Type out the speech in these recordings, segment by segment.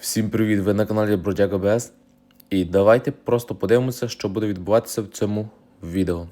Всім привіт! Ви на каналі Бродяга БС. І давайте просто подивимося, що буде відбуватися в цьому відео.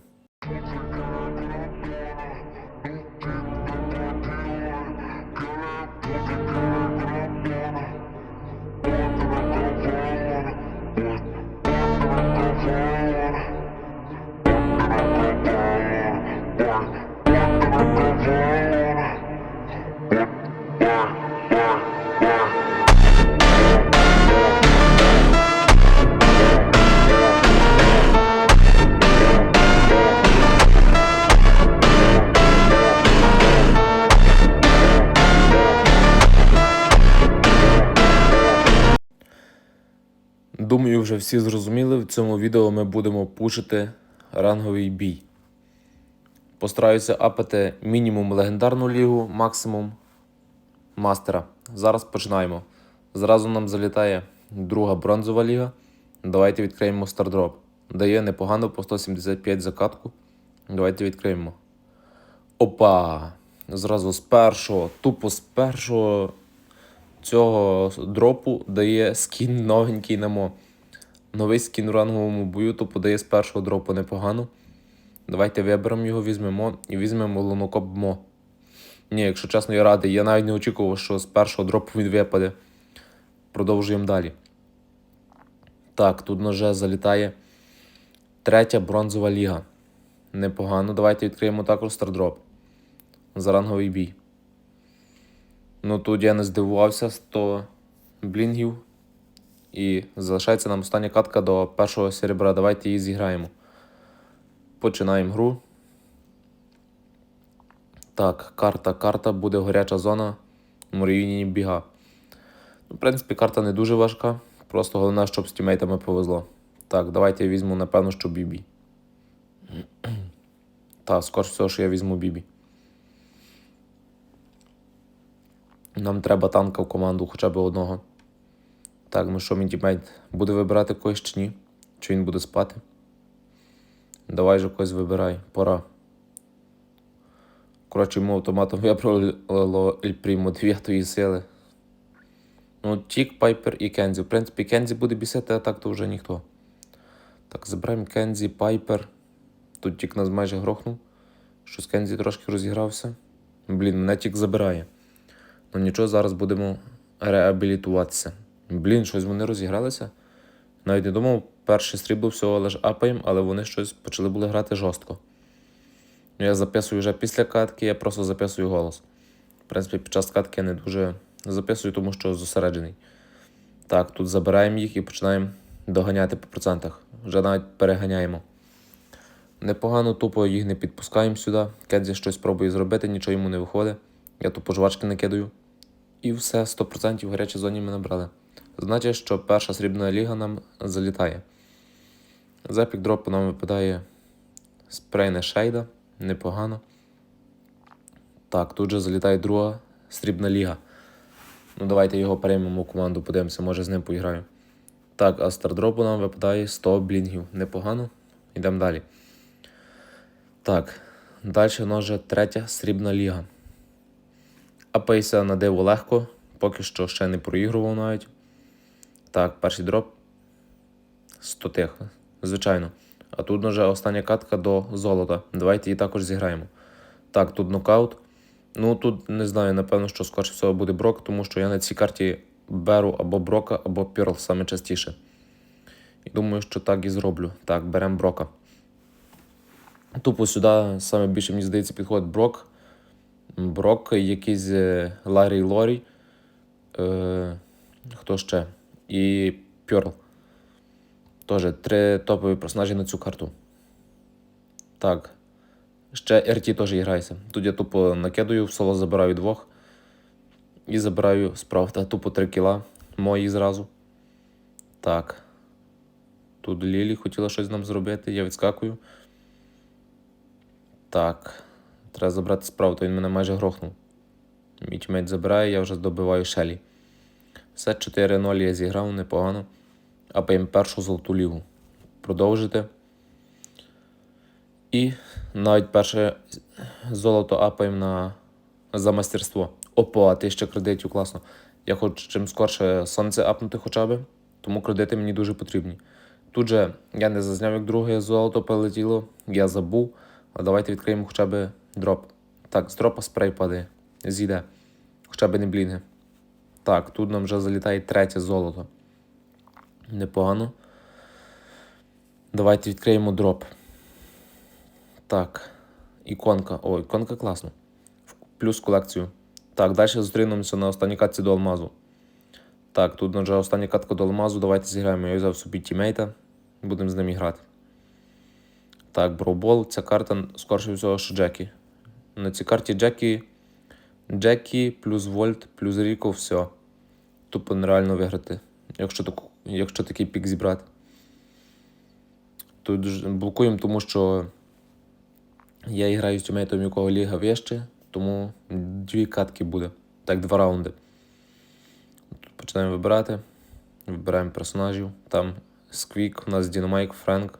Думаю, вже всі зрозуміли, в цьому відео ми будемо пушити ранговий бій. Постараюся апати мінімум легендарну лігу, максимум мастера. Зараз починаємо. Зразу нам залітає друга бронзова ліга. Давайте відкриємо стардроп. Дає непогано по 175 закатку. Давайте відкриємо. Опа! Зразу з першого, тупо з першого цього дропу дає скін новенький на мо. Новий скін у ранговому бою, то подає з першого дропу непогано. Давайте виберемо його, візьмемо і візьмемо лунокоп. Ні, якщо чесно, я радий. Я навіть не очікував, що з першого дропу він випаде. Продовжуємо далі. Так, тут вже залітає третя бронзова ліга. Непогано. Давайте відкриємо також стардроп. За ранговий бій. Ну тут я не здивувався 100 блінгів. І залишається нам остання катка до першого серебра. Давайте її зіграємо. Починаємо гру. Так, карта, карта буде горяча зона. Мурійні біга. Ну, в принципі, карта не дуже важка. Просто головне, щоб з тімейтами повезло. Так, давайте я візьму, напевно, що Бібі. Так, скоріш всього, що я візьму Бібі. Нам треба танка в команду хоча б одного. Так, ну що, мій тімейт буде вибирати когось чи ні? Чи він буде спати? Давай же когось вибирай, пора. Коротше, йому автоматом вибрало Ель Прімо 9 сили. Ну, Тік, Пайпер і Кензі. В принципі, Кензі буде бісити, а так то вже ніхто. Так, забираємо Кензі, Пайпер. Тут Тік нас майже грохнув. Щось Кензі трошки розігрався. Блін, мене Тік забирає. Ну нічого, зараз будемо реабілітуватися. Блін, щось вони розігралися. Навіть не думав, перший перше срібло всього лише апаєм, але вони щось почали були грати жорстко. Я записую вже після катки, я просто записую голос. В принципі, під час катки я не дуже записую, тому що зосереджений. Так, тут забираємо їх і починаємо доганяти по процентах. Вже навіть переганяємо. Непогано, тупо їх не підпускаємо сюди. Кедзі щось пробує зробити, нічого йому не виходить. Я тупо жвачки накидаю. І все, 100% в гарячій зоні ми набрали. Значить, що перша срібна ліга нам залітає. За пікдропу нам випадає спрейне шейда. Непогано. Так, тут же залітає друга срібна ліга. Ну, давайте його приймемо в команду, подивимося, може з ним поіграю. Так, а нам випадає 100 блінгів. Непогано. Йдемо далі. Так, далі у нас вже третя срібна ліга. Апейся на диво легко, поки що ще не проігрував навіть. Так, перший дроп 100 тих, звичайно. А тут вже остання катка до золота. Давайте її також зіграємо. Так, тут нокаут. Ну тут не знаю, напевно, що скоріше всього буде брок, тому що я на цій карті беру або брока, або пірл саме частіше. І думаю, що так і зроблю. Так, беремо брока. Тупо сюди саме більше, мені здається, підходить брок. Брок, якийсь е, Ларі Лорі. Е, хто ще? І Пьорл. Тоже три топові персонажі на цю карту. Так. Ще RT теж грається. Тут я тупо накидаю, в соло забираю двох. І забираю справ та тупо 3 кіла. Мої зразу. Так. Тут Лілі хотіла щось нам зробити, я відскакую. Так. Треба забрати справу, то він мене майже грохнув. Мій тімейт забирає, я вже добиваю Шелі. Все 4-0 я зіграв непогано. Апаємо першу золоту лігу. Продовжити. І навіть перше золото апаємо на... за мастерство. Опа, 1000 кредитів, класно. Я хочу чим скорше сонце апнути хоча б, тому кредити мені дуже потрібні. Тут же я не зазняв, як друге золото полетіло, я забув. А давайте відкриємо хоча б дроп. Так, з дропа спрей падає. Зійде. Хоча б не блінги. Так, тут нам вже залітає третє золото. Непогано. Давайте відкриємо дроп. Так. Іконка. О, іконка класно. Плюс колекцію. Так, далі зустрінемося на останній катці до алмазу. Так, тут вже остання катка до алмазу. Давайте зіграємо. Я взяв собі тімейта. Будемо з ним грати. Так, броубол. Ця карта, скорше всього, що Джекі. На цій карті Джекі. Джекі плюс Вольт, плюс Ріко, все. Тупо нереально виграти. Якщо, таку, якщо такий пік зібрати. Тут блокуємо, тому що я граю з тімейтом, у якого ліга вище, тому дві катки буде. Так, два раунди. Тут починаємо вибирати. Вибираємо персонажів. Там Сквік, у нас Дінамайк, Френк,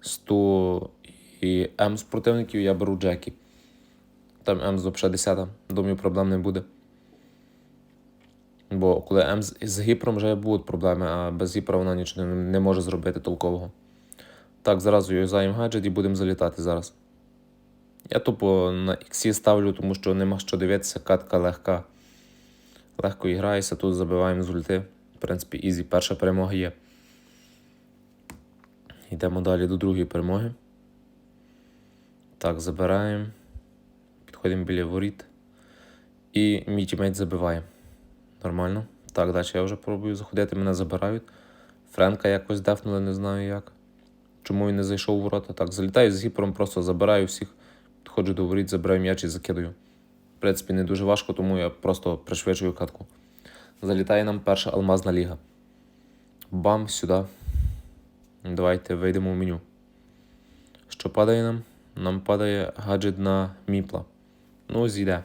Сту і М з противників, я беру Джекі. Там М з взагалі 10. Думаю, проблем не буде. Бо коли М з, гіпром вже будуть проблеми, а без гіпра вона нічого не, може зробити толкового. Так, зразу юзаємо гаджет і будемо залітати зараз. Я тупо на іксі ставлю, тому що нема що дивитися, катка легка. Легко грається, тут забиваємо з ульти. В принципі, ізі, перша перемога є. Йдемо далі до другої перемоги. Так, забираємо. Підходимо біля воріт. І мій тімейт забиває. Нормально. Так, далі я вже пробую заходити, мене забирають. Френка якось дефнули, не знаю як. Чому він не зайшов у ворота? Так, залітаю з гіпером, просто забираю всіх, підходжу до воріт, забираю м'яч і закидаю. В принципі, не дуже важко, тому я просто пришвидшую катку. Залітає нам перша алмазна ліга. Бам, сюди. Давайте вийдемо в меню. Що падає нам? Нам падає гаджет на міпла. Ну, зійде.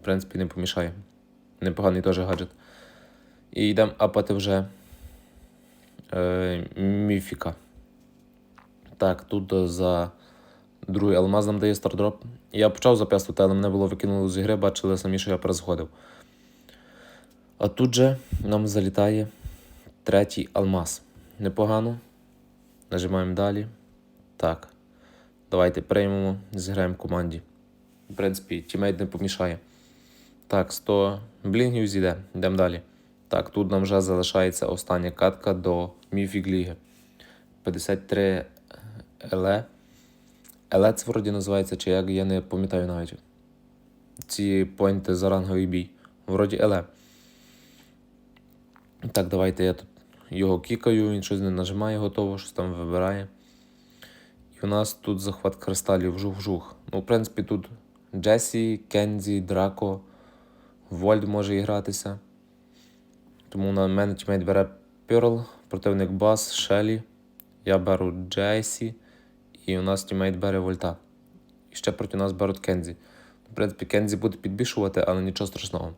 В принципі, не помішає. Непоганий теж гаджет. І йдемо апати вже е, міфіка. Так, тут е, за другий алмаз нам дає стардроп. Я почав записувати, але мене було викинуло з ігри, бачили самі, що я перезаходив. А тут же нам залітає третій алмаз. Непогано. Нажимаємо далі. Так. Давайте приймемо, зіграємо в команді. В принципі, тімейт не помішає. Так, 100 блінгів зійде. Йдемо далі. Так, тут нам вже залишається остання катка до Міфік Ліги. 53 Еле. Еле це вроді називається, чи як, я не пам'ятаю навіть. Ці поінти за ранговий бій. Вроді Еле. Так, давайте я тут його кікаю, він щось не нажимає, готово, щось там вибирає. І у нас тут захват кристалів жух-жух. Ну, в принципі, тут Джесі, Кензі, Драко, Вольд може гратися. Тому на мене тімейт бере Перл, противник Бас, Шелі. Я беру Джесі, і у нас тімейт бере Вольта. І ще проти нас беруть Кензі. В принципі, Кензі буде підбільшувати, але нічого страшного.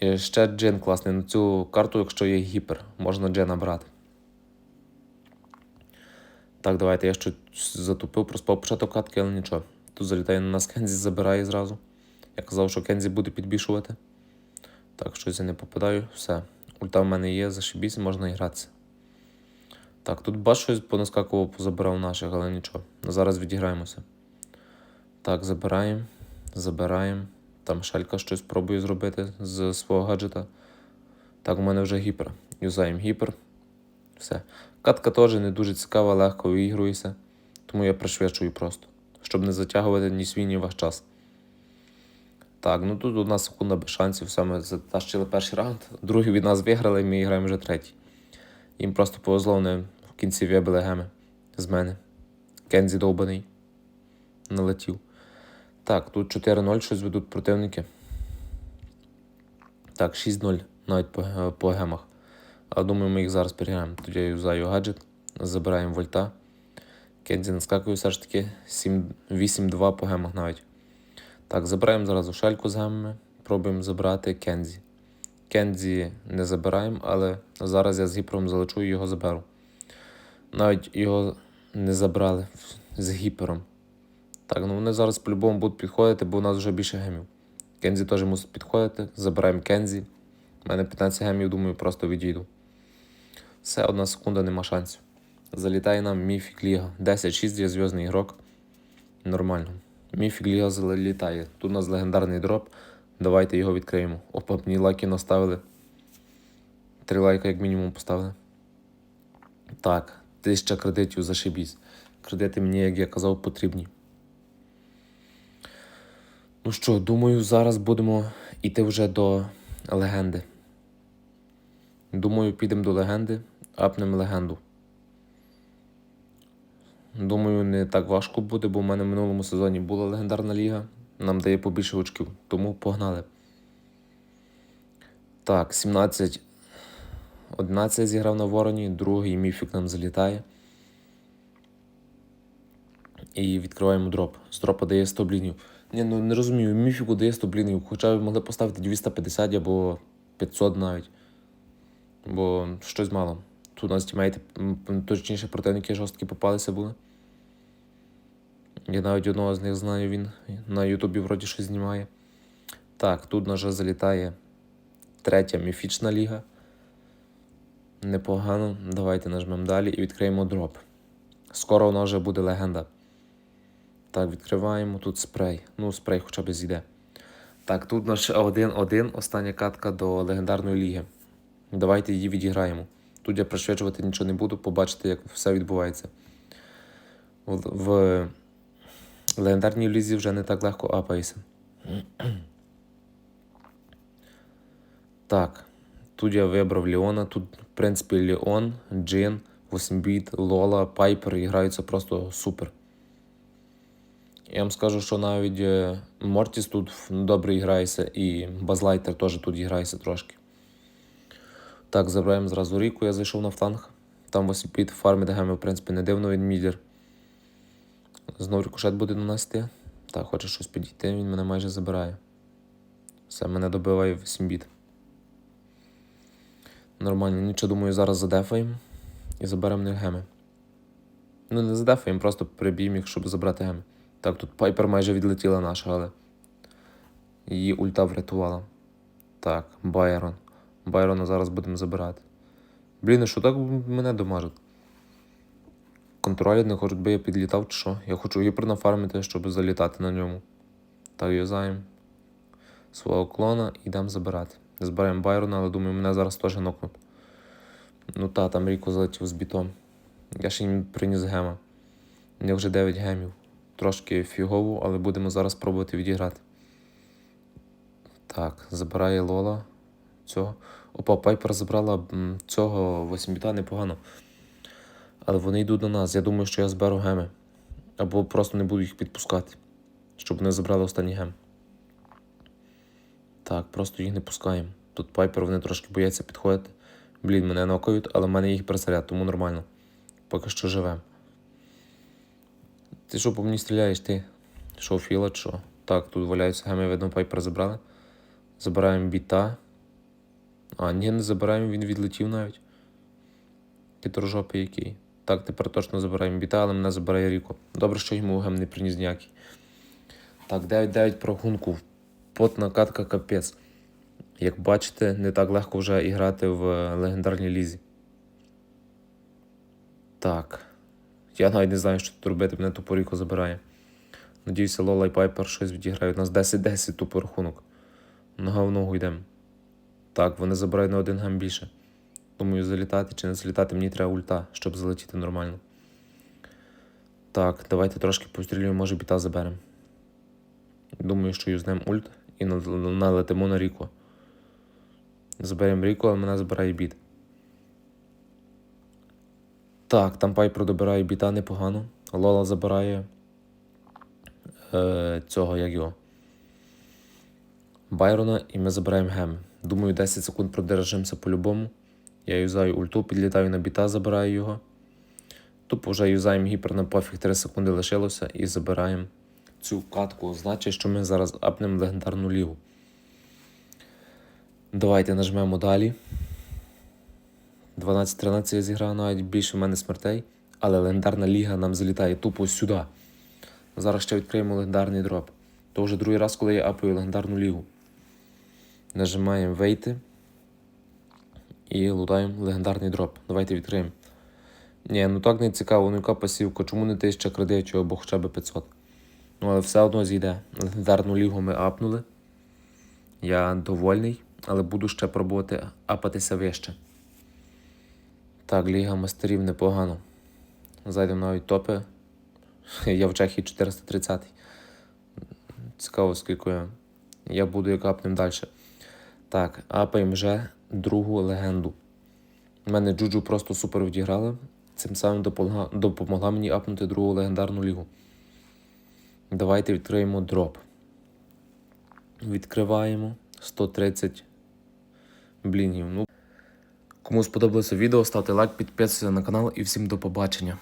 І ще Джин класний. На цю карту, якщо є гіпер, можна Джина брати. Так, давайте я щось затупив, проспав початок катки, але нічого. Тут залітає на нас Кензі, забирає зразу. Я казав, що Кензі буде підбільшувати. Так, щось я не попадаю, все. Ульта в мене є, зашибісь, можна і гратися. Так, тут бач щось понаскакував, позабирав наших, але нічого. Зараз відіграємося. Так, забираємо, забираємо. Там шелька щось пробує зробити з свого гаджета. Так, у мене вже гіпер. Юзаємо гіпер. Все. Катка теж не дуже цікава, легко виігрується. Тому я пришвидшую просто, щоб не затягувати ні свій, ні ваш час. Так, ну тут одна секунда без шансів, саме затащили перший раунд. Другий від нас виграли, і ми граємо вже третій. Їм просто повезло, вони в кінці вибили геми з мене. Кензі довбаний. Налетів. Так, тут 4-0 щось ведуть противники. Так, 6-0 навіть по, по гемах. А думаю, ми їх зараз переграємо. Тоді я юзаю гаджет, забираємо вольта. Кензі наскакує все ж таки 8-2 по гемах навіть. Так, забираємо зразу шельку з гемами. Пробуємо забрати Кензі. Кензі не забираємо, але зараз я з гіпером залечу і його заберу. Навіть його не забрали з гіпером. Так, ну вони зараз по-любому будуть підходити, бо у нас вже більше гемів. Кензі теж мусить підходити. Забираємо Кензі. У мене 15 гемів, думаю, просто відійду. Все, одна секунда, нема шансів. Залітає нам Міфік Ліга. 10-6 є зв'язний ігрок. Нормально. Міфік Ліга залітає. Тут у нас легендарний дроп. Давайте його відкриємо. Опа, мені лайки наставили. Три лайка, як мінімум, поставили. Так, тисяча кредитів зашибісь. Кредити мені, як я казав, потрібні. Ну що, думаю, зараз будемо йти вже до легенди. Думаю, підемо до легенди, апнемо легенду. Думаю, не так важко буде, бо в мене в минулому сезоні була легендарна ліга. Нам дає побільше очків, тому погнали. Так, 17. 11 зіграв на вороні, другий міфік нам залітає. І відкриваємо дроп. З дропа дає 100 блінів. Ні, ну не розумію, міфіку дає 100 блінів, хоча б могли поставити 250 або 500 навіть. Бо щось мало. Тут у нас тімейти, точніше, противники жорсткі попалися були. Я навіть одного з них знаю, він на Ютубі вроді щось знімає. Так, тут на жаль залітає третя міфічна ліга. Непогано. Давайте нажмемо далі і відкриємо дроп. Скоро вона вже буде легенда. Так, відкриваємо тут спрей. Ну, спрей хоча б зійде. Так, тут наш 1-1, остання катка до легендарної ліги. Давайте її відіграємо. Тут я пришвидшувати нічого не буду, побачите, як все відбувається. В, легендарній лізі вже не так легко апається. Так, тут я вибрав Леона. Тут, в принципі, Леон, Джин, 8-біт, Лола, Пайпер граються просто супер. Я вам скажу, що навіть е, Мортіс тут добре грається, і Базлайтер теж тут грається трошки. Так, забираємо зразу Ріку, я зайшов на фланг. Там 8-біт фармить геми, в принципі, не дивно він мідер. Знову рикошет буде нанести. Так, хоче щось підійти, він мене майже забирає. Все, мене добиває 8 біт. Нормально, нічого думаю, зараз задефаємо і заберемо них геми. Ну, не задефаємо, просто приб'ємо їх, щоб забрати геми. Так, тут Пайпер майже відлетіла наша, але її ульта врятувала. Так, Байрон. Байрона зараз будемо забирати. Блін, а що так мене домажуть? Контролі не хочуть, би я підлітав чи що. Я хочу гіпер нафармити, щоб залітати на ньому. Так, юзаємо свого клона йдемо забирати. Збираємо Байрона, але думаю, мене зараз теж нокнуть. Ну та, там Ріко залетів з бітом. Я ще їм приніс гема. У них вже 9 гемів. Трошки фігово, але будемо зараз пробувати відіграти. Так, забирає Лола цього. Опа, Пайпер забрала цього 8 біта непогано. Але вони йдуть на нас. Я думаю, що я зберу геми. Або просто не буду їх підпускати, щоб вони забрали останній гем. Так, просто їх не пускаємо. Тут пайпер вони трошки бояться підходити. Блін, мене нокають, але в мене їх пересаряд, тому нормально. Поки що живе. Ти що по мені стріляєш ти? Що, філа, що? Так, тут валяються геми, видно, пайпер забрали. Забираємо біта. А, ні, не забираємо, він відлетів навіть. Кіторжопий який. Так, тепер точно забираємо біта, але мене забирає Ріко. Добре, що йому гем не приніс ніякий. Так, 9-9 про. Потна катка капець. Як бачите, не так легко вже і грати в е, легендарній лізі. Так. Я навіть не знаю, що тут робити, мене тупо Ріко забирає. Надіюся, Лола і Пайпер щось відіграють. У нас 10-10 тупо рахунок. Нога в ногу йдемо. Так, вони забирають на один гем більше. Думаю, залітати чи не залітати, мені треба ульта, щоб залетіти нормально. Так, давайте трошки пострілюємо, може біта заберемо. Думаю, що юзнем ульт і налетимо на Ріко. Заберемо Ріко, але мене забирає біт. Так, там Пайпер добирає біта непогано. Лола забирає е, цього як його. Байрона і ми забираємо гем. Думаю, 10 секунд продержимося по-любому. Я юзаю ульту, підлітаю на біта, забираю його. Тупо вже юзаємо гіпер на пофіг, 3 секунди лишилося і забираємо цю катку. Значить, що ми зараз апнемо легендарну лігу. Давайте нажмемо далі. 12-13 я зіграв навіть більше в мене смертей, але легендарна ліга нам залітає тупо сюди. Зараз ще відкриємо легендарний дроп. То вже другий раз, коли я апаю легендарну лігу. Нажимаємо вийти. І лутаємо легендарний дроп. Давайте відкриємо. Ні, ну так не цікаво, ну яка пасівка, чому не 1000 кредитів або хоча б 500. Ну, але все одно зійде. Легендарну лігу ми апнули. Я довольний, але буду ще пробувати апатися вище. Так, Ліга мастерів непогано. Зайдемо навіть топи. Я в Чехії 430. Цікаво, скільки я. Я буду як апнем далі. Так, апаємо вже другу легенду. У мене Джуджу просто супер відіграла. Цим самим допомогла, допомогла мені апнути другу легендарну лігу. Давайте відкриємо дроп. Відкриваємо 130 блінів. Ну, кому сподобалося відео, ставте лайк, підписуйтесь на канал і всім до побачення.